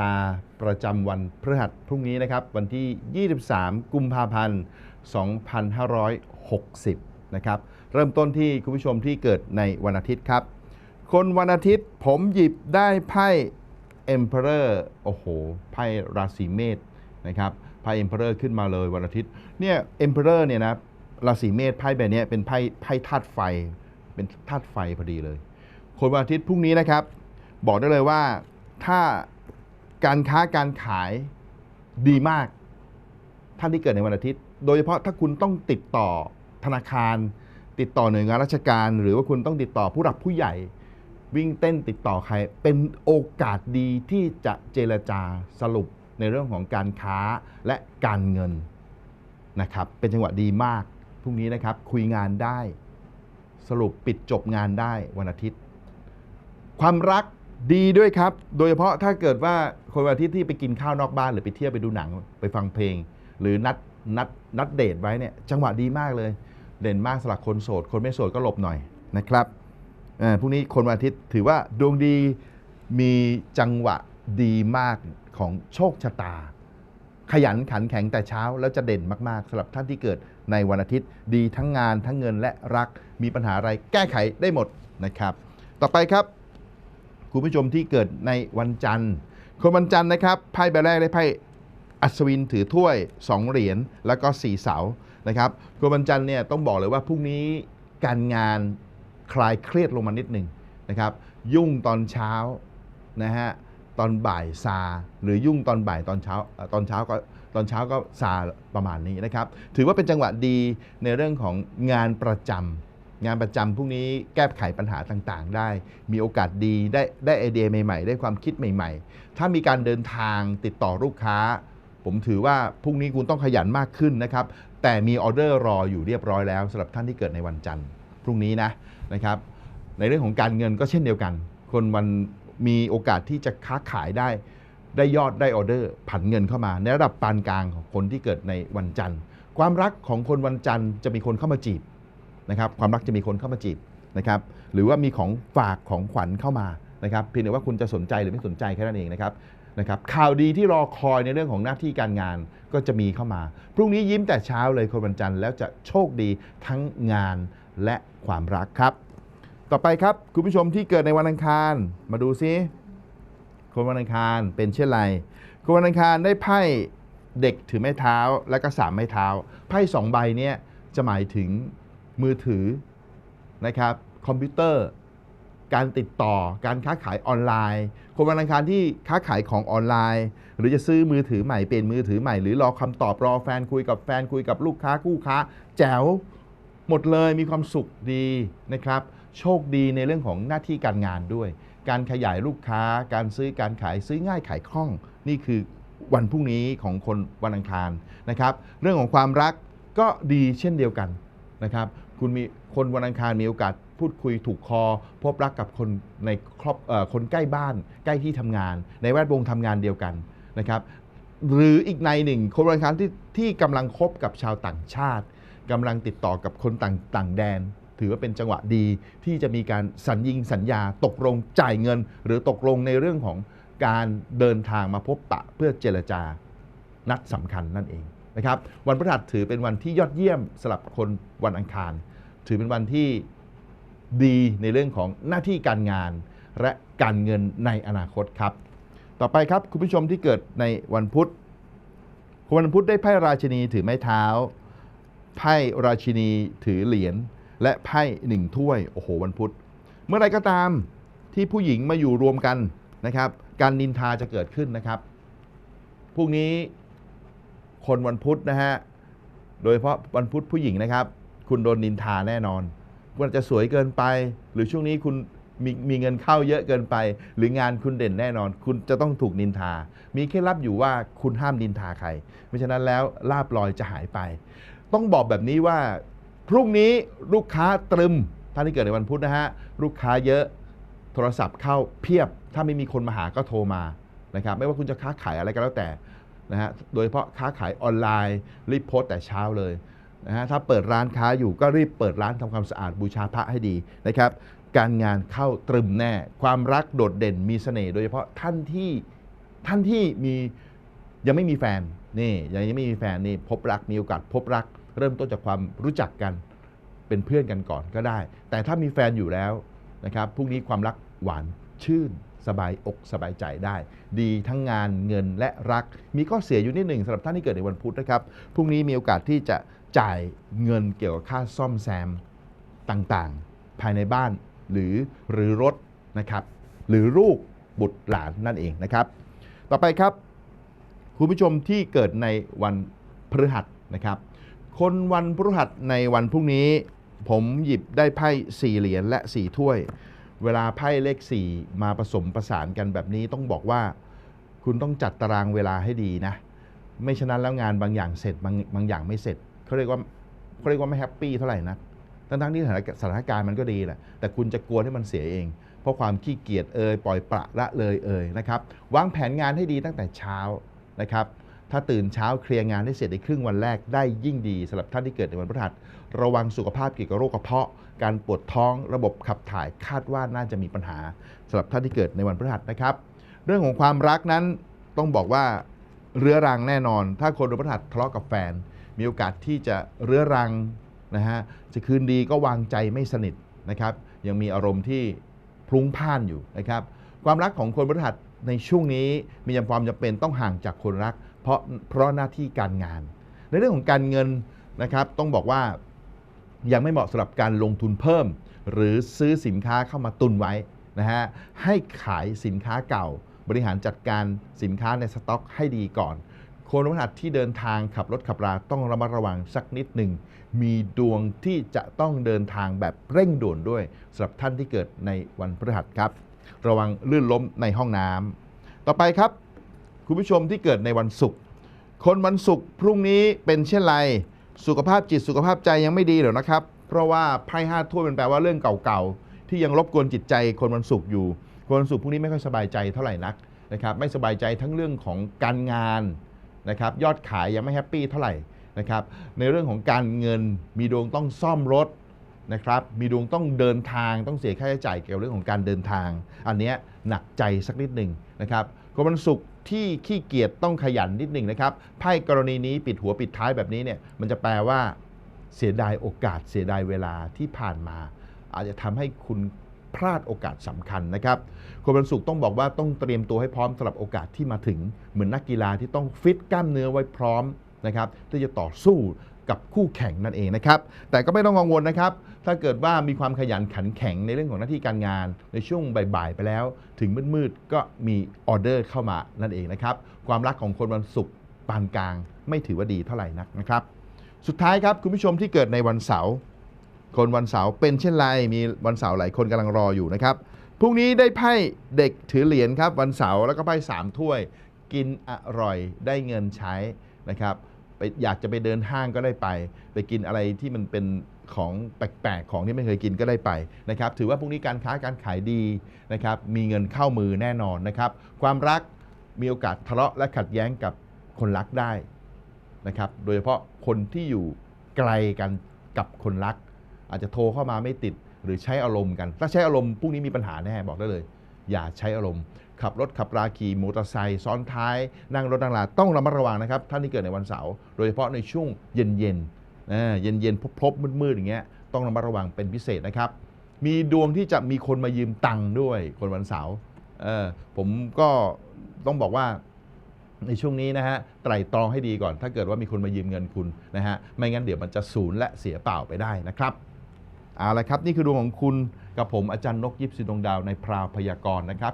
ตาประจำวันพฤหัสพรุ่งนี้นะครับ วันที่ 23 กุมภาพันธ์ 2560 นะครับ เริ่มต้นที่คุณผู้ชมที่เกิดในวันอาทิตย์ครับ คนวันอาทิตย์ผมหยิบได้ไพ่ Emperor โอ้โห ไพ่ราศีเมษนะครับ ไพ่ Emperor ขึ้นมาเลยวันอาทิตย์ เนี่ย Emperor เนี่ยนะ ราศีเมษไพ่แบบนี้เป็นไพ่ไพ่ธาตุไฟ เป็นธาตุไฟพอดีเลย คนวันอาทิตย์พรุ่งนี้นะครับ บอกได้เลยว่าถ้า การค้าการขายดีมาก ท่านที่เกิดในวันอาทิตย์ โดยเฉพาะถ้าคุณต้องติดต่อธนาคาร ติดต่อหน่วยงานราชการ หรือว่าคุณต้องติดต่อผู้หลักผู้ใหญ่ วิ่งเต้นติดต่อใคร เป็นโอกาสดีที่จะเจรจาสรุปในเรื่องของการค้าและการเงินนะครับเป็นจังหวะดีมากพรุ่งนี้นะครับคุยงานได้ สรุปปิดจบงานได้วันอาทิตย์ ความรักดีด้วยครับ โดยเฉพาะถ้าเกิดว่า คนวันอาทิตย์ที่ไปกินข้าวนอกบ้านหรือไปเที่ยวไปดูหนังไปฟังเพลง หรือนัดนัดนัดเดทไว้เนี่ยจังหวะดีมากเลย เด่นมากสำหรับคนโสด คนไม่โสดก็หลบหน่อยนะครับอ่อพรุ่งนี้คนวันอาทิตย์ถือว่าดวงดีมีจังหวะดีมากของโชคชะตา ขยันขันแข็งแต่เช้าแล้วจะเด่นมากๆสำหรับท่านที่เกิดในวันอาทิตย์ ดีทั้งงานทั้งเงินและรักมีปัญหาอะไรแก้ไขได้หมดนะครับ ต่อไปครับ คุณผู้ชมที่เกิดในวันจันทร์ คนวันจันทร์นะครับไพ่ใบแรกได้ไพ่อัศวินถือถ้วย 2 เหรียญแล้วก็ 4 เสานะครับคนวันจันทร์เนี่ยต้องบอกเลยว่าพรุ่งนี้การงานคลายเครียดลงมานิดหนึ่งนะครับ ยุ่งตอนเช้านะฮะตอนบ่ายซา หรือยุ่งตอนบ่ายตอนเช้าตอนเช้าก็ตอนเช้าก็ซาประมาณนี้นะครับ ถือว่าเป็นจังหวะดีในเรื่องของงานประจำ งานประจำพรุ่งนี้แก้ไขปัญหาต่างๆ ได้ มีโอกาสดีได้ได้ไอเดียใหม่ๆ ได้ความคิดใหม่ ๆ ถ้ามีการเดินทางติดต่อลูกค้า ผมถือว่าพรุ่งนี้คุณต้องขยันมากขึ้นนะครับ แต่มีออเดอร์รออยู่เรียบร้อยแล้วสำหรับท่านที่เกิดในวันจันทร์พรุ่งนี้นะนะครับ ในเรื่องของการเงินก็เช่นเดียวกัน คนวันมีโอกาสที่จะค้าขายได้ได้ยอดได้ออเดอร์ผันเงินเข้ามา ในระดับปานกลางของคนที่เกิดในวันจันทร์ ความรักของคนวันจันทร์จะมีคนเข้ามาจีบ นะครับความรักจะมีคนเข้ามาจีบนะครับหรือว่ามีของฝากของขวัญเข้ามานะครับเพียงแต่ว่าคุณจะสนใจหรือไม่สนใจแค่นั้นเองนะครับนะครับข่าวดีที่รอคอยในเรื่องของหน้าที่การงานก็จะมีเข้ามา พรุ่งนี้ยิ้มแต่เช้าเลยคนวันจันทร์แล้วจะโชคดีทั้งงานและความรักครับ ต่อไปครับคุณผู้ชมที่เกิดในวันอังคาร มาดูซิคนวันอังคารเป็นเช่นไรคนวันอังคารได้ไพ่เด็กถือไม้เท้าและก็สามไม้เท้า ไพ่สองใบเนี้ยจะหมายถึง มือถือนะครับคอมพิวเตอร์ การติดต่อการค้าขายออนไลน์ คนวันอังคารที่ค้าขายของออนไลน์ หรือจะซื้อมือถือใหม่เปลี่ยนมือถือใหม่หรือรอคำตอบรอแฟนคุยกับแฟนคุยกับลูกค้าคู่ค้า แจ๋วหมดเลยมีความสุขดีนะครับ โชคดีในเรื่องของหน้าที่การงานด้วย การขยายลูกค้า การซื้อการขายซื้อง่ายขายคล่อง นี่คือวันพรุ่งนี้ของคนวันอังคารนะครับ เรื่องของความรักก็ดีเช่นเดียวกันนะครับ คุณมีคนวันอังคารมีโอกาสพูดคุยถูกคอ พบรักกับคนในครอบคนใกล้บ้าน ใกล้ที่ทำงาน ในแวดวงทำงานเดียวกันนะครับ หรืออีกในหนึ่ง คนวันอังคารที่ที่กำลังคบกับชาวต่างชาติกำลังติดต่อกับคนต่างต่างแดน ถือว่าเป็นจังหวะดีที่จะมีการสัญญิงสัญญาตกลงจ่ายเงิน หรือตกลงในเรื่องของการเดินทางมาพบปะเพื่อเจรจานัดสำคัญนั่นเอง นะครับวันพฤหัสถือเป็นวันที่ยอดเยี่ยมสำหรับคนวันอังคาร ถือเป็นวันที่ดีในเรื่องของหน้าที่การงาน และการเงินในอนาคตครับ ต่อไปครับคุณผู้ชมที่เกิดในวันพุธคนวันพุธได้ไพ่ราชินีถือไม้เท้า ไพ่ราชินีถือเหรียญและไพ่หนึ่งถ้วยโอ้โหวันพุธ เมื่อไรก็ตามที่ผู้หญิงมาอยู่รวมกันนะครับ การนินทาจะเกิดขึ้นนะครับพรุ่งนี้ คนวันพุธนะฮะ โดยเฉพาะวันพุธผู้หญิงนะครับ คุณโดนนินทาแน่นอนคุณอาจจะสวยเกินไป หรือช่วงนี้คุณมีมีเงินเข้าเยอะเกินไป หรืองานคุณเด่นแน่นอน คุณจะต้องถูกนินทา มีเคล็ดลับอยู่ว่าคุณห้ามนินทาใครไม่ฉะนั้นแล้วลาบลอยจะหายไป ต้องบอกแบบนี้ว่า พรุ่งนี้ลูกค้าตรึมท่านที่เกิดในวันพุธนะฮะลูกค้าเยอะโทรศัพท์เข้าเพียบ ถ้าไม่มีคนมาหาก็โทรมานะครับไม่ว่าคุณจะค้าขายอะไรก็แล้วแต่ นะฮะโดยเฉพาะค้าขายออนไลน์ รีบโพสต์แต่เช้าเลยนะฮะถ้าเปิดร้านค้าอยู่ก็รีบเปิดร้านทำความสะอาดบูชาพระให้ดีนะครับ การงานเข้าตรึมแน่ ความรักโดดเด่นมีเสน่ห์โดยเฉพาะท่านที่ท่านที่มียังไม่มีแฟนนี่ยังไม่มีแฟนนี่พบรักมีโอกาสพบรัก เริ่มต้นจากความรู้จักกันเป็นเพื่อนกันก่อนก็ได้ แต่ถ้ามีแฟนอยู่แล้วนะครับพรุ่งนี้ความรักหวานชื่น สบายอกสบายใจได้ ดีทั้งงานเงินและรัก มีข้อเสียอยู่นิดหนึ่งสำหรับท่านที่เกิดในวันพุธนะครับพรุ่งนี้มีโอกาสที่จะจ่ายเงินเกี่ยวกับค่าซ่อมแซมต่างๆ ภายในบ้านหรือหรือรถนะครับ หรือลูกบุตรหลานนั่นเองนะครับ ต่อไปครับ คุณผู้ชมที่เกิดในวันพฤหัสนะครับ คนวันพฤหัสในวันพรุ่งนี้ ผมหยิบได้ไพ่สี่เหรียญและสี่ถ้วย เวลาไพ่เลขสี่มาผสมประสานกันแบบนี้ต้องบอกว่า คุณต้องจัดตารางเวลาให้ดีนะ ไม่ฉะนั้นแล้วงานบางอย่างเสร็จบางบางอย่างไม่เสร็จเขาเรียกว่าเขาเรียกว่าไม่แฮปปี้เท่าไหร่นะทั้งทั้งที่สถานสถานการณ์มันก็ดีแหละแต่คุณจะกลัวให้มันเสียเอง เพราะความขี้เกียจเอ่ยปล่อยปละละเลยเอ่ยนะครับวางแผนงานให้ดีตั้งแต่เช้านะครับ ถ้าตื่นเช้าเคลียร์งานให้เสร็จในครึ่งวันแรกได้ยิ่งดีสำหรับท่านที่เกิดในวันพฤหัส ระวังสุขภาพเกี่ยวกับโรคกระเพาะ การปวดท้องระบบขับถ่ายคาดว่าน่าจะมีปัญหาสำหรับท่านที่เกิดในวันพฤหัสนะครับ เรื่องของความรักนั้นต้องบอกว่าเรื้อรังแน่นอน ถ้าคนวันพฤหัสทะเลาะกับแฟน มีโอกาสที่จะเรื้อรังนะฮะจะคืนดีก็วางใจไม่สนิทนะครับ ยังมีอารมณ์ที่พลุ้งพล่านอยู่นะครับ ความรักของคนพฤหัสในช่วงนี้มีความจำเป็นต้องห่างจากคนรัก เพราะเพราะหน้าที่การงาน ในเรื่องของการเงินนะครับต้องบอกว่ายังไม่เหมาะสำหรับการลงทุนเพิ่ม หรือซื้อสินค้าเข้ามาตุนไว้นะฮะให้ขายสินค้าเก่า บริหารจัดการสินค้าในสต็อกให้ดีก่อน คนวันพฤหัสที่เดินทางขับรถขับราต้องระมัดระวังสักนิดหนึ่ง มีดวงที่จะต้องเดินทางแบบเร่งด่วนด้วยสำหรับท่านที่เกิดในวันพฤหัสครับ ระวังลื่นล้มในห้องน้ำต่อไปครับ คุณผู้ชมที่เกิดในวันศุกร์คนวันศุกร์พรุ่งนี้เป็นเช่นไร สุขภาพจิตสุขภาพใจยังไม่ดีหรอกนะครับ เพราะว่าไพ่ห้าถ้วยมันแปลว่าเรื่องเก่าๆ ที่ยังรบกวนจิตใจคนวันศุกร์อยู่ คนวันศุกร์พรุ่งนี้ไม่ค่อยสบายใจเท่าไหร่นักนะครับไม่สบายใจทั้งเรื่องของการงานนะครับยอดขายยังไม่แฮปปี้เท่าไหร่นะครับในเรื่องของการเงินมีดวงต้องซ่อมรถนะครับมีดวงต้องเดินทางต้องเสียค่าใช้จ่ายเกี่ยวกับเรื่องของการเดินทาง อันนี้หนักใจสักนิดหนึ่งนะครับ คนวันศุกร์ที่ขี้เกียจต้องขยันนิดหนึ่งนะครับไพ่กรณีนี้ปิดหัวปิดท้ายแบบนี้เนี่ยมันจะแปลว่าเสียดายโอกาสเสียดายเวลาที่ผ่านมา อาจจะทำให้คุณพลาดโอกาสสำคัญนะครับคนวันศุกร์ต้องบอกว่าต้องเตรียมตัวให้พร้อมสำหรับโอกาสที่มาถึง เหมือนนักกีฬาที่ต้องฟิตกล้ามเนื้อไว้พร้อมนะครับที่จะต่อสู้ กับคู่แข่งนั่นเองนะครับ แต่ก็ไม่ต้องกังวลนะครับ ถ้าเกิดว่ามีความขยันขันแข็งในเรื่องของหน้าที่การงาน ในช่วงบ่ายๆไปแล้ว ถึงมืดๆก็มีออเดอร์เข้ามานั่นเองนะครับ ความรักของคนวันศุกร์ปานกลาง ไม่ถือว่าดีเท่าไหร่นักนะครับ สุดท้ายครับคุณผู้ชมที่เกิดในวันเสาร์คนวันเสาร์เป็นเช่นไรมีวันเสาร์หลายคนกำลังรออยู่นะครับพรุ่งนี้ได้ไพ่เด็กถือเหรียญครับวันเสาร์แล้วก็ไพ่สามถ้วย กินอร่อยได้เงินใช้นะครับ ไปอยากจะไปเดินห้างก็ได้ไป ไปกินอะไรที่มันเป็นของแปลกๆ ของที่ไม่เคยกินก็ได้ไปนะครับ ถือว่าพรุ่งนี้การค้าการขายดีนะครับ มีเงินเข้ามือแน่นอนนะครับ ความรักมีโอกาสทะเลาะและขัดแย้งกับคนรักได้นะครับ โดยเฉพาะคนที่อยู่ไกลกันกับคนรัก อาจจะโทรเข้ามาไม่ติดหรือใช้อารมณ์กัน ถ้าใช้อารมณ์พรุ่งนี้มีปัญหาแน่บอกได้เลย อย่าใช้อารมณ์ ขับรถขับราขี่มอเตอร์ไซค์ซ้อนท้าย นั่งรถนั่งลาต้องระมัดระวังนะครับ ท่านที่เกิดในวันเสาร์โดยเฉพาะในช่วงเย็นเย็นๆเย็นเย็นๆพบๆมืดๆอย่างเงี้ยต้องระมัดระวังเป็นพิเศษนะครับ มีดวงที่จะมีคนมายืมตังค์ด้วยคนวันเสาร์ผมก็ต้องบอกว่าในช่วงนี้นะฮะไตร่ตรองให้ดีก่อน ถ้าเกิดว่ามีคนมายืมเงินคุณนะฮะไม่งั้นเดี๋ยวมันจะสูญและเสียเปล่าไปได้นะครับเอาละครับ นี่คือดวงของคุณกับผมอาจารย์นกยิปซีดวงดาวในพราวพยากรณ์นะครับ